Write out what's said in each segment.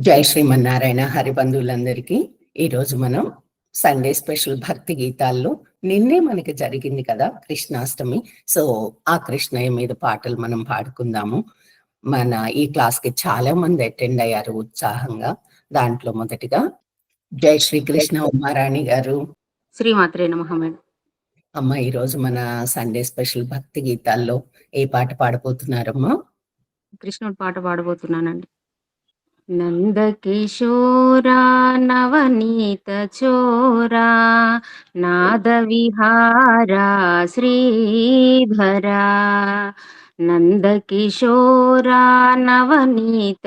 జై శ్రీమన్నారాయణ హరిబంధువులందరికీ ఈరోజు మనం సండే స్పెషల్ భక్తి గీతాల్లో నిన్నే మనకి జరిగింది కదా కృష్ణాష్టమి. సో ఆ కృష్ణయ్య మీద పాటలు మనం పాడుకుందాము. మన ఈ క్లాస్కి చాలా మంది అటెండ్ అయ్యారు ఉత్సాహంగా. దాంట్లో మొదటిగా జై శ్రీకృష్ణ ఉమారాణి గారు. శ్రీమాత్రే నమః అమ్మ ఈ రోజు మన సండే స్పెషల్ భక్తి గీతాల్లో ఏ పాట పాడబోతున్నారమ్మా? కృష్ణుడు పాట పాడబోతున్నానండి. నందకిశోరా నవనీత చోరా నాద విహారా శ్రీధరా నందకిశోరా నవనీత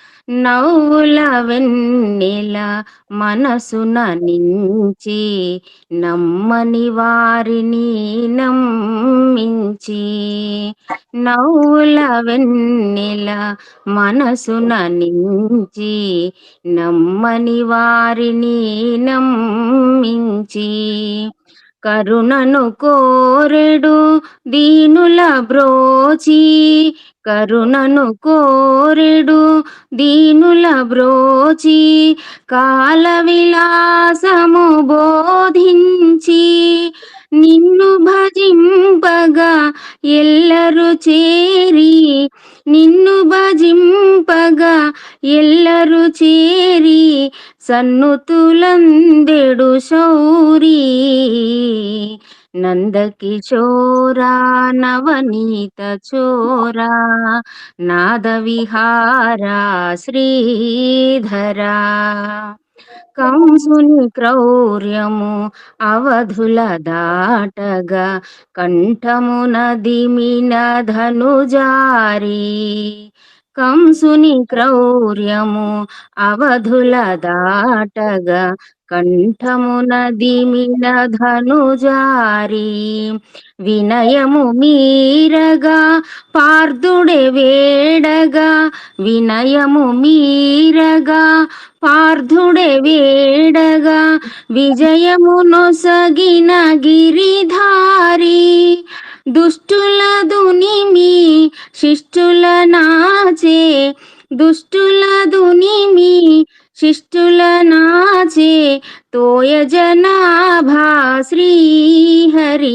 నౌల వెన్నెల మనసున నించి నమ్మని వారిని నమ్మించి. నౌల వెన్నెల మనసున నించి నమ్మని వారిని నమ్మించి. కరుణను కోరెడు దీనుల బ్రోచి. కరుణను కోరెడు దీనుల బ్రోచి. కాల విలాసము బోధించి. నిన్ను భజింపగా ఎల్లరు చేరి నిన్ను భజింపగా ఎల్లరు చేరి సన్నుతులందెడు శౌరీ నందకిశోరా నవనీత చోరా నాద విహారా శ్రీధరా. కంసుని క్రౌర్యము అవధుల దాటగా కంఠమున దిమిన ధనుజారి. కంసుని క్రౌర్యము అవధుల దాటగా కంఠమున దిమిన ధనుజారి వినయము మీరగా పార్థుడే వేడగా వినయము మీరగా పార్థుడే వేడగా విజయము నొసగిన గిరిధారి దుష్టుల దునిమి శిష్టుల నాచే దుష్టుల దునిమి శిష్టుల నాచే तोयजनाभा श्रीहरि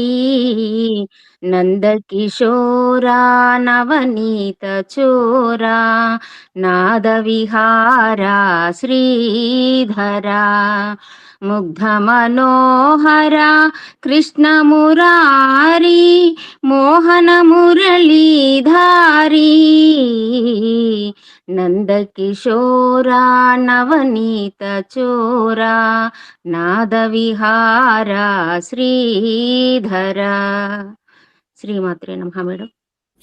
नन्दकिशोरा नवनीतचोरा नादविहारा श्रीधरा मुग्धमनोहरा कृष्णमुरारी मोहनमुरलीधारी नन्दकिशोरा नवनीतचोरा కృష్ణ మురారి మోహన మురళీధారి నందకిశోరా నవనీత చోరా నాద విహారా శ్రీధరా. శ్రీమాత్రే నమ మేడం.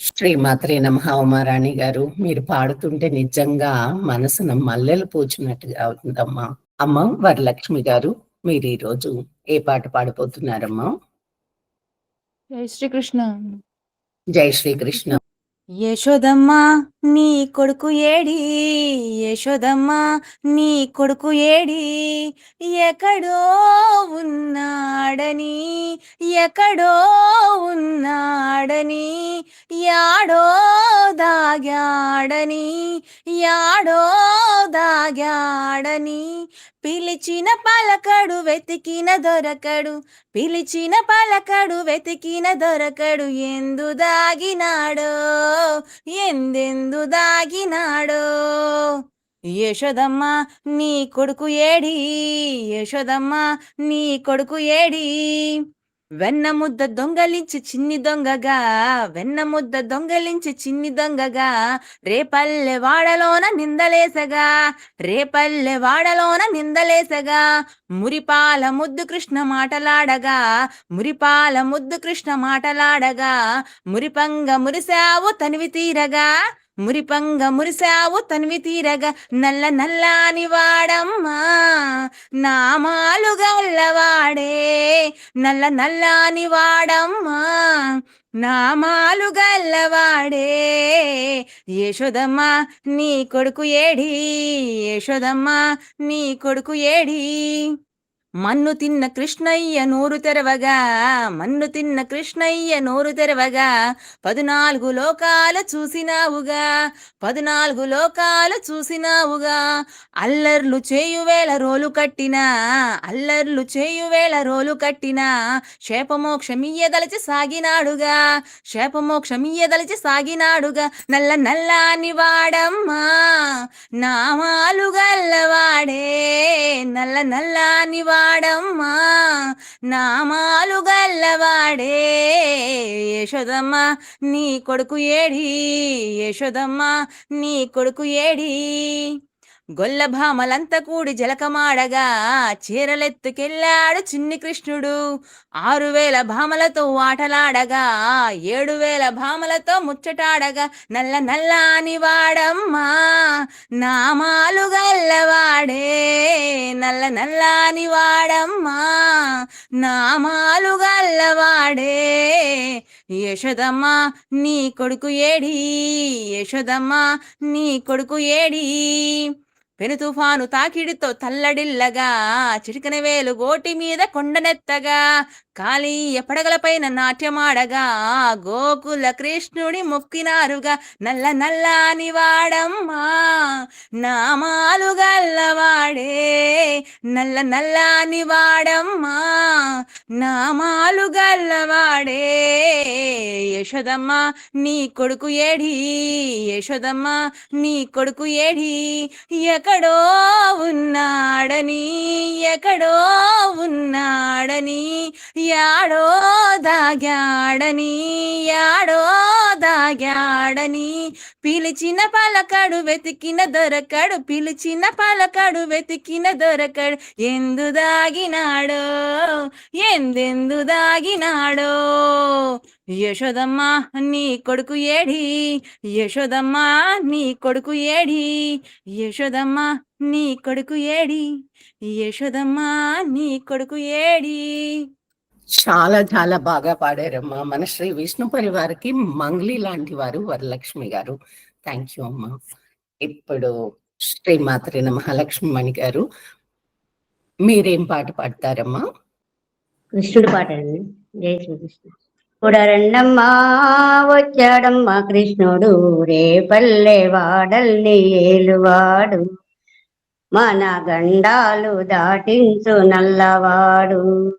శ్రీమాత్రే నమ ఉమారాణి గారు. మీరు పాడుతుంటే నిజంగా మనసున మల్లెలు పూచినట్టుగా ఉందమ్మా. అమ్మ వరలక్ష్మి గారు మీరు ఈ రోజు ఏ పాట పాడబోతున్నారమ్మా? జై శ్రీకృష్ణ. జై శ్రీకృష్ణ. యశోదమ్మ నీ కొడుకు ఏడి? యశోదమ్మ నీ కొడుకు ఏడి? ఎక్కడో ఉన్నాడని ఎక్కడో ఉన్నాడని యాడో దాగాడని యాడో దాగాడని పిలిచిన పలకడు వెతికిన దొరకడు పిలిచిన పలకడు వెతికిన దొరకడు ఎందు దాగినాడో ఎందెందు దాగినాడో యశోదమ్మ నీ కొడుకు ఏడి? యశోదమ్మ నీ కొడుకు ఏడి? వెన్న ముద్ద దొంగలించి చిన్ని దొంగగా వెన్న ముద్ద దొంగలించి చిన్ని దొంగగా రేపల్లె వాడలోన నిందలేసగా రేపల్లె వాడలోన నిందలేసగా మురిపాల ముద్దు కృష్ణ మాటలాడగా మురిపాల ముద్దు కృష్ణ మాటలాడగా మురిపంగ మురిసావు తనివి తీరగా. మురిపంగ మురిసావు తన్వి తీరగా నల్ల నల్లాని వాడమ్మా. నామాలు గల్లవాడే నల్ల నల్లాని వాడమ్మా. నామాలు గల్లవాడే యశోదమ్మ నీ కొడుకు ఏడి? యశోదమ్మ నీ కొడుకు ఏడి? మన్ను తిన్న కృష్ణయ్య నోరు తెరవగా మన్ను తిన్న కృష్ణయ్య నోరు తెరవగా పదునాలుగు లోకాలు చూసినావుగా పదునాలుగు లోకాలు చూసినావుగా అల్లర్లు చేయువేళ రోలు కట్టినా అల్లర్లు చేయువేళ రోలు కట్టినా శాపమోక్షమియ్యదలచి సాగినాడుగా శాపమోక్షమియ్యదలచి సాగినాడుగా నల్ల నల్లాని వాడమ్మా నామాలు గల్లవాడే నల్ల నల్లాని వాడమ్మా నామాలు గల్లవాడే. యశోదమ్మ నీ కొడుకు ఏడి? యశోదమ్మ నీ కొడుకు ఏడి? గొల్లభామలంత కూడి జలకమాడగా చీరలెత్తుకెళ్ళాడు చిన్ని కృష్ణుడు. ఆరు వేల భామలతో ఆటలాడగా ఏడు వేల భామలతో ముచ్చటాడగా నల్ల నల్లాని వాడమ్మా నామాలు గల్లవాడే నల్ల నల్లాని వాడమ్మా నామాలు గల్లవాడే. యశోదమ్మ నీ కొడుకు ఏడి? యశోదమ్మ నీ కొడుకు ఏడి? పెను తుఫాను తాకిడితో తల్లడిల్లగా చిటికన వేలు గోటి మీద కొండనెత్తగా కాళీయ పడగలపైన నాట్యమాడగా గోకుల కృష్ణుడి మొక్కినారుగా నల్ల నల్లాని వాడమ్మా నామాలు గల్లవాడే నల్ల నల్లాని వాడమ్మా నామాలు గల్లవాడే. యశోదమ్మ నీ కొడుకు ఏడి? యశోదమ్మ నీ కొడుకు ఏడి? ఎక్కడో ఉన్నాడని ఎక్కడో ఉన్నాడని యాడో దాగాడని యాడో దాగాడని. పిలిచిన పలకడు వెతికిన దొరకడు పిలిచిన పలకడు వెతికిన దొరకడు. ఎందు దాగినాడో ఎందెందు దాగినాడో? యశోదమ్మ నీ కొడుకు ఏడి? యశోదమ్మ నీ కొడుకు ఏడి? యశోదమ్మ నీ కొడుకు ఏడి? యశోదమ్మ నీ కొడుకు ఏడి? చాలా చాలా బాగా పాడారమ్మా. మన శ్రీ విష్ణు పరివారికి మంగ్లీ లాంటి వారు వరలక్ష్మి గారు. థ్యాంక్ యూ అమ్మా. ఇప్పుడు శ్రీమాత్రి మహాలక్ష్మి మణి గారు. మీరేం పాట పాడతారమ్మా? కృష్ణుడు పాట అండి. జై శ్రీకృష్ణ. చూడరండమ్మా వచ్చాడమ్మా కృష్ణుడు. రే పల్లె వాడల్ని ఏలువాడు మన గండాలు దాటించు నల్లవాడు.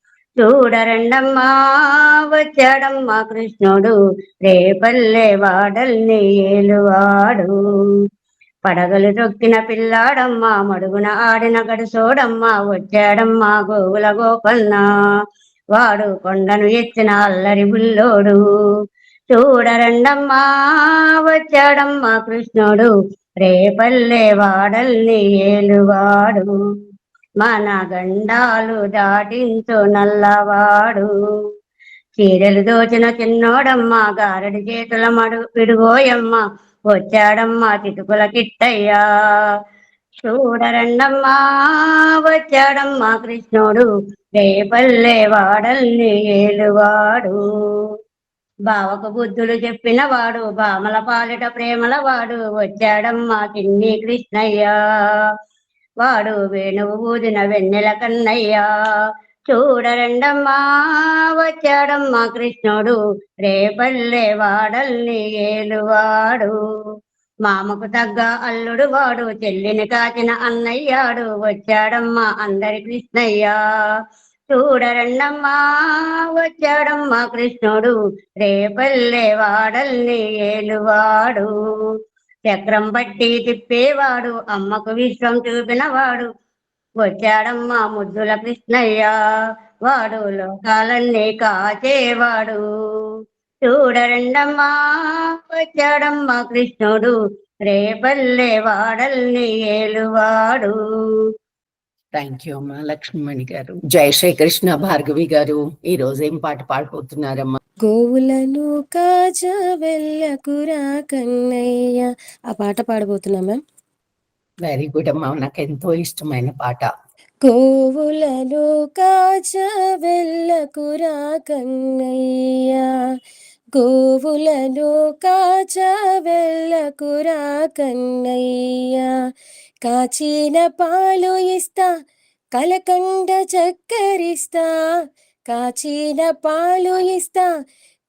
చూడరండమ్మా వచ్చాడమ్మా కృష్ణుడు. రేపల్లె వాడల్ని ఏలువాడు. పడగలు తొక్కిన పిల్లాడమ్మా మడుగున ఆడిన గడుసోడమ్మా వచ్చాడమ్మా గోగుల గోపన్న. వాడు కొండను ఎత్తిన అల్లరి బుల్లోడు. చూడరండమ్మా వచ్చాడమ్మా కృష్ణుడు. రేపల్లె వాడల్ని ఏలువాడు. మన గండాలు దాటించు నల్లవాడు. చీరలు దోచిన చిన్నోడమ్మ గారడి చేతుల మడు విడుగోయమ్మ వచ్చాడమ్మా చిటుకుల కిట్టయ్యా. చూడరండమ్మా వచ్చాడమ్మా కృష్ణుడు రేపల్లే వాడల్ని ఏలువాడు. బావకు బుద్ధులు చెప్పిన వాడు బామల పాలిట ప్రేమల వాడు వచ్చాడమ్మా చిన్ని కృష్ణయ్య. వాడు వేణువు ఊదిన వెన్నెల కన్నయ్యా. చూడరండమ్మా వచ్చాడమ్మా కృష్ణుడు. రేపల్లె వాడల్ని ఏలువాడు. మామకు తగ్గ అల్లుడు వాడు చెల్లిని కాచిన అన్నయ్యాడు. వచ్చాడమ్మా అందరి కృష్ణయ్యా. చూడరండమ్మా వచ్చాడమ్మా కృష్ణుడు. రేపల్లె వాడల్ని ఏలువాడు. చక్రం బట్టి తిప్పేవాడు అమ్మకు విశ్వం చూపినవాడు. వచ్చాడమ్మా ముద్దుల కృష్ణయ్య వాడు లోకాలన్నీ కాచేవాడు. చూడరండమ్మా వచ్చాడమ్మా కృష్ణుడు రేపల్లే వాడల్ని ఏలువాడు. థ్యాంక్ యూ అమ్మా లక్ష్మణి గారు. జై శ్రీకృష్ణ భార్గవి గారు ఈ రోజు ఏం పాట పాడిపోతున్నారమ్మా గోవులను కాచ వెళ్ళకురా కన్నయ్య. ఆ పాట పాడబోతున్నా మ్యామ్? వెరీ గుడ్ అమ్మా నాకు ఎంతో ఇష్టమైన పాట. గోవులను కాచ వెళ్ళకురా కన్నయ్య. గోవులను కాచ వెళ్ళకురా కన్నయ్య. కాచిన పాలు ఇస్తా కలకండ చక్కరిస్తా. కాచిన పాలు ఇస్తా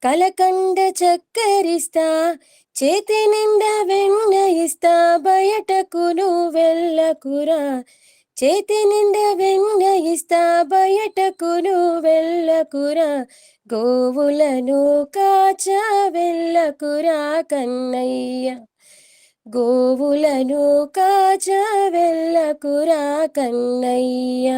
కలకండ చక్కరిస్తా చేతి నిండా వెన్న ఇస్తా బయటకు వెళ్ళకురా. చేతి నిండా వెన్న ఇస్తా బయటకు వెళ్ళకురా. గోవులను కాచ వెళ్ళకురా కన్నయ్య. గోవులను కాచ వెళ్ళకురా కన్నయ్య.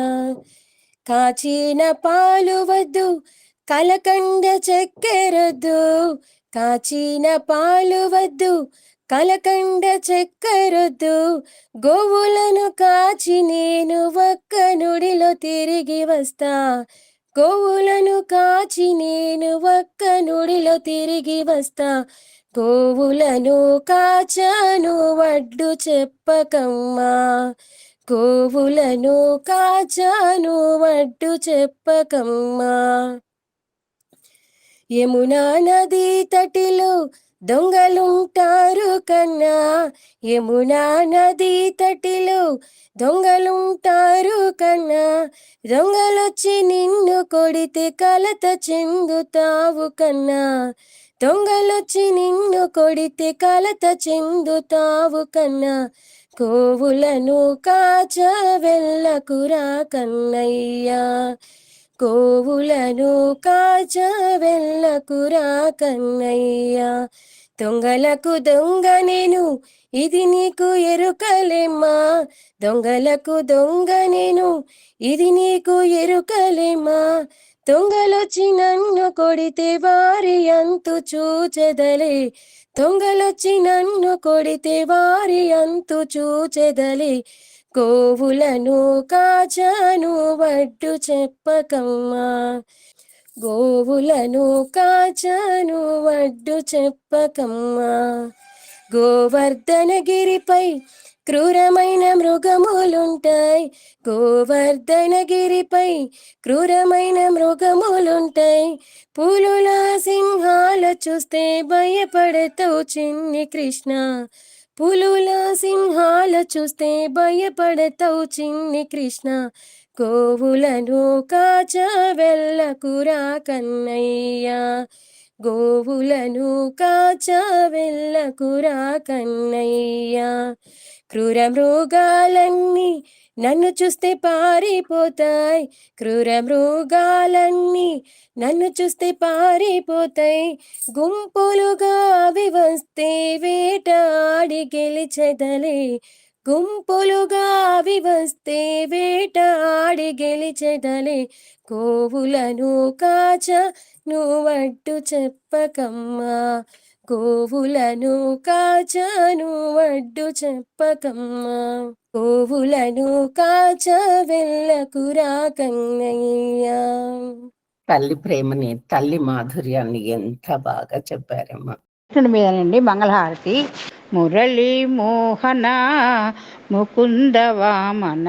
కాచిన పాలు వద్దు కలకండ చక్కెరొద్దు. కాచిన పాలు వద్దు కలకండ చక్కెరొద్దు. గోవులను కాచి నేను ఒక్క నుడిలో తిరిగి వస్తా. గోవులను కాచి నేను ఒక్క నుడిలో తిరిగి వస్తా. గోవులను కాచాను వడ్డు చెప్పకమ్మా. కోవులను కాచాను వడ్డు చెప్పకమ్మా. యమునా నది తటిలో దొంగలుంటారు కన్నా. యమునా నది తటిలో దొంగలుంటారు కన్నా. దొంగలొచ్చి నిన్ను కొడితే కలత చెందుతావు కన్నా. దొంగలొచ్చి నిన్ను కొడితే కలత చెందుతావు కన్నా. కోవులను కాచ వెళ్ళకురా కన్నయ్యా. కోవులను కాచ వెళ్ళకురా కన్నయ్యా. దొంగలకు దొంగ నేను ఇది నీకు ఎరుకలేమ్మా. దొంగలకు దొంగ నేను ఇది నీకు ఎరుకలేమ్మా. దొంగలొచ్చి నన్ను కొడితే వారి అంతు చూచెదలే. దొంగలొచ్చి నన్ను కొడితే వారి అంతు చూచెదలే. గోవులను కాచాను వడ్డు చెప్పకమ్మా గోవులను కాచాను వడ్డు చెప్పకమ్మా. గోవర్ధనగిరిపై క్రూరమైన మృగములుంటాయి. గోవర్ధనగిరిపై క్రూరమైన మృగములుంటాయి. పులుల సింహాల చూస్తే భయపడతావు చిన్ని కృష్ణ. పులుల సింహాల చూస్తే భయపడతావు చిన్ని కృష్ణ. గోవులను కాచ వెళ్ళకురా కన్నయ్యా. గోవులను కాచ వెళ్ళకురా కన్నయ్యా. క్రూర మృగాలన్నీ నన్ను చూస్తే పారిపోతాయి. క్రూర మృగాలన్నీ నన్ను చూస్తే పారిపోతాయి. గుంపులుగా అవి వస్తే వేటాడి గెలిచెదలే. గుంపులుగా వివస్తే వేట వేటాడి గెలిచెదలే. గోవులను కాచ నువ్వడ్డు చెప్పకమ్మా. గోవులను కాచ నువ్వడ్డు చెప్పకమ్మా. కోవులను కాచ వెళ్ళకురా కన్నయ్యా. తల్లి ప్రేమని తల్లి మాధుర్యాన్ని ఎంత బాగా చెప్పారమ్మా. కృష్ణుడి మీదనండి మంగళహారతి. మురళి మోహన ముకుంద వామన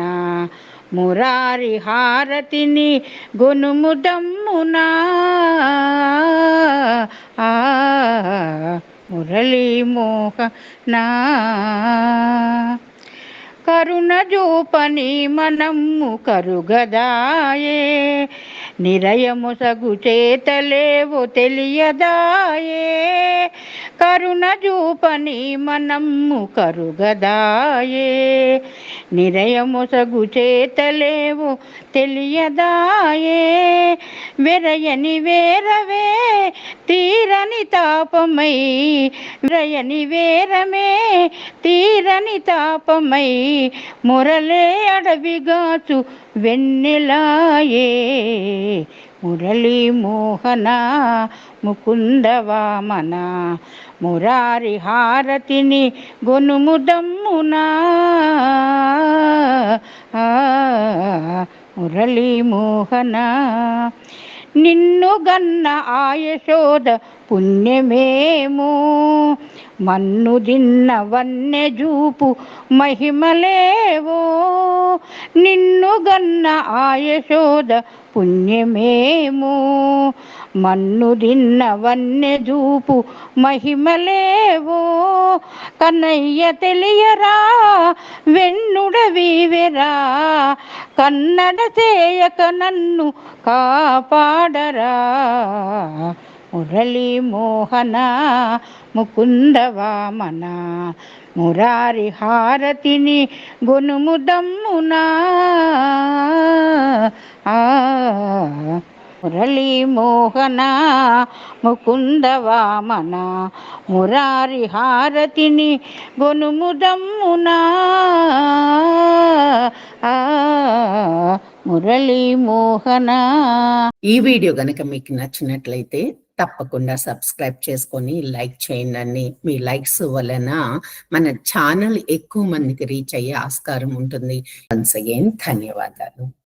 మురారి హారతిని గొనుముదమ్మునా ఆ, మురళి మోహన. కరుణ జూపని మనమ్ము కరుగదాయే నిరయము సగు చేతలేవో తెలియదాయే. కరుణ చూపని మనమ్ము కరుగదాయే. నిరయముసగు చేతలేవు తెలియదాయే. వెరయని వేరవే తీరని తాపమై. విరయని వేరమే తీరని తాపమై. మురలే అడవిగాచు వెన్నెలాయే. మురళీ మోహన ముకుంద మురారి హారతిని గొనుముదమ్మునా ఆ, మురళీ మోహన నిన్ను గన్న ఆయశోద పుణ్యమేము. మన్ను దిన్న వన్నె జూపు మహిమలేవో. నిన్ను గన్న ఆయశోద పుణ్యమేము. మన్ను దిన్న వన్నె జూపు మహిమలేవో. కన్నయ్య తెలియరా వెన్నుడ వీవెరా. కన్నడ చేయక నన్ను కాపాడరా. మురళీ మోహన ముకుంద వామన మురారి హారతిని గొనుముదమ్మునా ఆ మురళీ మోహన ముకుంద వామన మురారి హారతిని గొనుముదమ్మునా ఆ మురళీ మోహన. ఈ వీడియో గనక మీకు నచ్చినట్లయితే తప్పకుండా సబ్స్క్రైబ్ చేసుకొని లైక్ చేయండి మీ లైక్స్ వలన మన ఛానల్ ఎక్కువ మందికి రీచ్ అయ్యే ఆస్కారం ఉంటుంది. వన్స్ అగైన్ ధన్యవాదాలు.